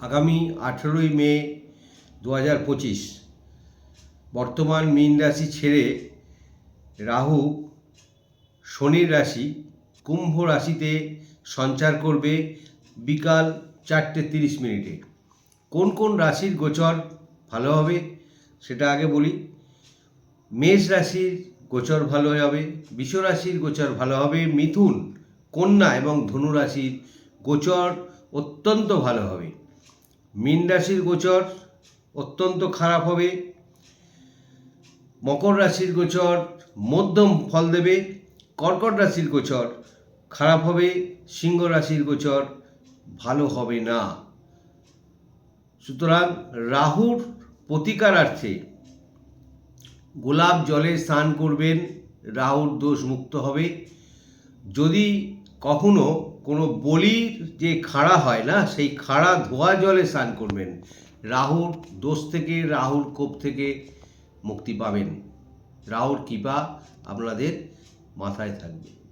আগামী আঠেরোই মে দু হাজার পঁচিশ বর্তমান মীন রাশি ছেড়ে রাহু শনির রাশি কুম্ভ রাশিতে সঞ্চার করবে বিকাল চারটে তিরিশ মিনিটে। কোন কোন রাশির গোচর ভালো হবে সেটা আগে বলি। মেষ রাশির গোচর ভালো হবে, বৃষ রাশির গোচর ভালো হবে, মিথুন, কন্যা এবং ধনু রাশির গোচর অত্যন্ত ভালো হবে। মীন রাশির গোচর অত্যন্ত খারাপ হবে। মকর রাশির গোচর মধ্যম ফল দেবে। কর্কট রাশির গোচর খারাপ হবে। সিংহ রাশির গোচর ভালো হবে না। সুতরাং রাহুর প্রতিকারার্থে গোলাপ জলে স্নান করবেন। রাহুর দোষ মুক্ত হবে। যদি কখনো কোনো বলির যে খাড়া হয় না, সেই খাড়া ধোয়া জলে স্নান করবেন। রাহুর দোষ থেকে, রাহুর কোপ থেকে মুক্তি পাবেন। রাহুর কৃপা আপনাদের মাথায় থাকবে।